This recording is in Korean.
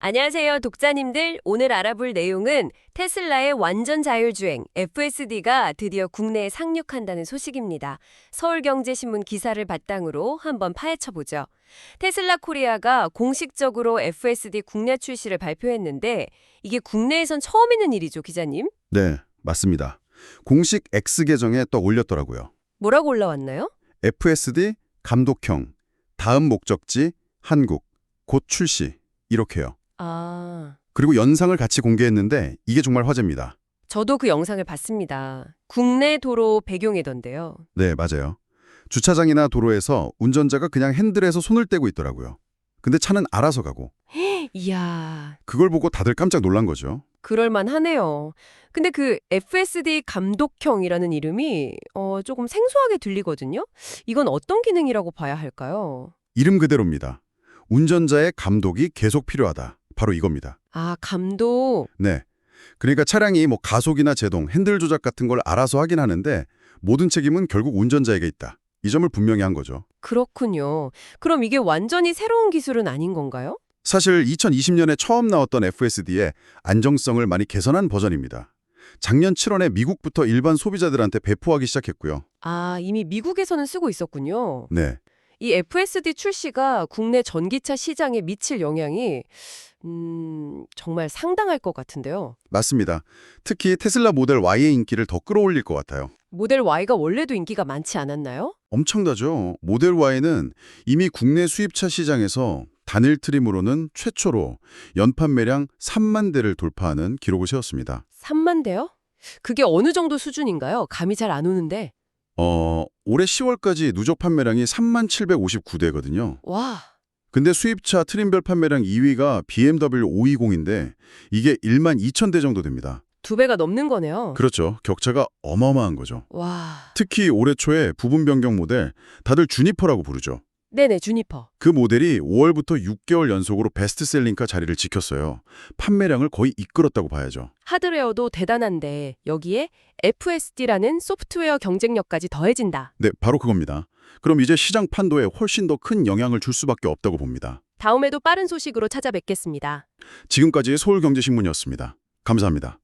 안녕하세요, 독자님들. 오늘 알아볼 내용은 테슬라의 완전 자율주행 FSD가 드디어 국내에 상륙한다는 소식입니다. 서울경제신문 기사를 바탕으로 한번 파헤쳐 보죠. 테슬라 코리아가 공식적으로 FSD 국내 출시를 발표했는데 이게 국내에선 처음 있는 일이죠, 기자님? 네, 맞습니다. 공식 X 계정에 또 올렸더라고요. 뭐라고 올라왔나요? FSD 감독형, 다음 목적지 한국, 곧 출시 이렇게요. 아, 그리고 연상을 같이 공개했는데 이게 정말 화제입니다. 저도 그 영상을 봤습니다. 국내 도로 배경이던데요. 네, 맞아요. 주차장이나 도로에서 운전자가 그냥 핸들에서 손을 떼고 있더라고요. 근데 차는 알아서 가고 이야, 그걸 보고 다들 깜짝 놀란 거죠. 그럴만 하네요. 근데 그 FSD 감독형이라는 이름이 어, 조금 생소하게 들리거든요. 이건 어떤 기능이라고 봐야 할까요? 이름 그대로입니다. 운전자의 감독이 계속 필요하다. 바로 이겁니다. 아, 감독. 네. 그러니까 차량이 뭐 가속이나 제동, 핸들 조작 같은 걸 알아서 하긴 하는데 모든 책임은 결국 운전자에게 있다. 이 점을 분명히 한 거죠. 그렇군요. 그럼 이게 완전히 새로운 기술은 아닌 건가요? 사실 2020년에 처음 나왔던 FSD의 안정성을 많이 개선한 버전입니다. 작년 7월에 미국부터 일반 소비자들한테 배포하기 시작했고요. 아, 이미 미국에서는 쓰고 있었군요. 네. 이 FSD 출시가 국내 전기차 시장에 미칠 영향이 음, 정말 상당할 것 같은데요. 맞습니다. 특히 테슬라 모델 Y의 인기를 더 끌어올릴 것 같아요. 모델 Y가 원래도 인기가 많지 않았나요? 엄청나죠. 모델 Y는 이미 국내 수입차 시장에서 단일 트림으로는 최초로 연판 매량 3만 대를 돌파하는 기록을 세웠습니다. 3만 대요? 그게 어느 정도 수준인가요? 감이 잘 안 오는데. 어, 올해 10월까지 누적 판매량이 3만 750대거든요. 와, 근데 수입차 트림별 판매량 2위가 BMW 520인데 이게 1만 2천 대 정도 됩니다. 두 배가 넘는 거네요. 그렇죠. 격차가 어마어마한 거죠. 와, 특히 올해 초에 부분 변경 모델 다들 주니퍼라고 부르죠. 네네, 주니퍼. 그 모델이 5월부터 6개월 연속으로 베스트셀링카 자리를 지켰어요. 판매량을 거의 이끌었다고 봐야죠. 하드웨어도 대단한데 여기에 FSD라는 소프트웨어 경쟁력까지 더해진다. 네, 바로 그겁니다. 그럼 이제 시장 판도에 훨씬 더 큰 영향을 줄 수밖에 없다고 봅니다. 다음에도 빠른 소식으로 찾아뵙겠습니다. 지금까지 서울경제신문이었습니다. 감사합니다.